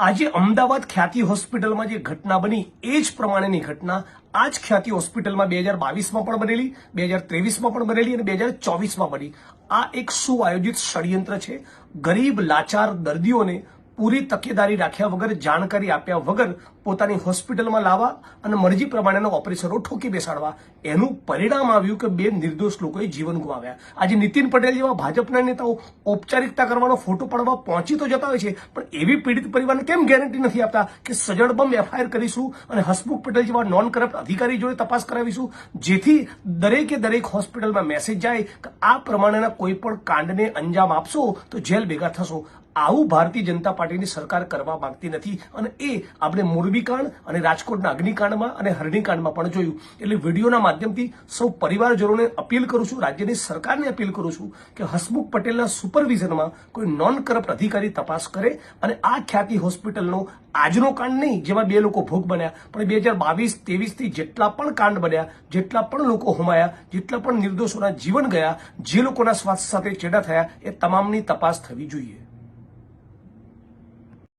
આજે અમદાવાદ ખ્યાતિ હોસ્પિટલમાં જે ઘટના બની, એ જ પ્રમાણેની ઘટના આ જ ખ્યાતિ હોસ્પિટલમાં બે હજાર બાવીસમાં પણ બનેલી, બે હજાર ત્રેવીસમાં પણ બનેલી અને બે હજાર ચોવીસમાં બની. આ એક સુઆયોજિત ષડયંત્ર છે. ગરીબ, લાચાર દર્દીઓને પૂરી તકેદારી રાખ્યા વગર, જાણકારી આપ્યા વગર પોતાની હોસ્પિટલમાં લાવવા અને મરજી પ્રમાણેના ઓપરેશનો ઠોકી બેસાડવા, એનું પરિણામ આવ્યું કે બે નિર્દોષ લોકોએ જીવન ગુમાવ્યા. આજે નીતિન પટેલ જેવા ભાજપના નેતાઓ ઔપચારિકતા કરવાનો ફોટો પાડવા પહોંચી તો જતા હોય છે, પણ એવી પીડિત પરિવારને કેમ ગેરંટી નથી આપતા કે સજળબમ એફઆઈઆર કરીશું અને હસમુખ પટેલ જેવા નોન કરપ્ટ અધિકારી જોડે તપાસ કરાવીશું? જેથી દરેકે દરેક હોસ્પિટલમાં મેસેજ જાય કે આ પ્રમાણેના કોઈ પણ કાંડને અંજામ આપશો તો જેલ ભેગા થશો. આવું ભારતીય જનતા પાર્ટીની સરકાર કરવા માંગતી નથી. અને એ આપણે મોરબીકાંડ અને રાજકોટના અગ્નિકાંડમાં અને હરણીકાંડમાં પણ જોયું. એટલે વિડીયોના માધ્યમથી સૌ પરિવારજનોને અપીલ કરું છું, રાજ્યની સરકારને અપીલ કરું છું કે હસમુખ પટેલના સુપરવિઝનમાં કોઈ નોન કરપ્ટ અધિકારી તપાસ કરે અને આ ખ્યાતિ હોસ્પિટલનો આજનો કાંડ નહીં, જેમાં બે લોકો ભોગ બન્યા, પણ બે હજાર બાવીસ, ત્રેવીસથી જેટલા પણ કાંડ બન્યા, જેટલા પણ લોકો હોમાયા, જેટલા પણ નિર્દોષોના જીવન ગયા, જે લોકોના સ્વાસ્થ્ય સાથે ચેડા થયા, એ તમામની તપાસ થવી જોઈએ.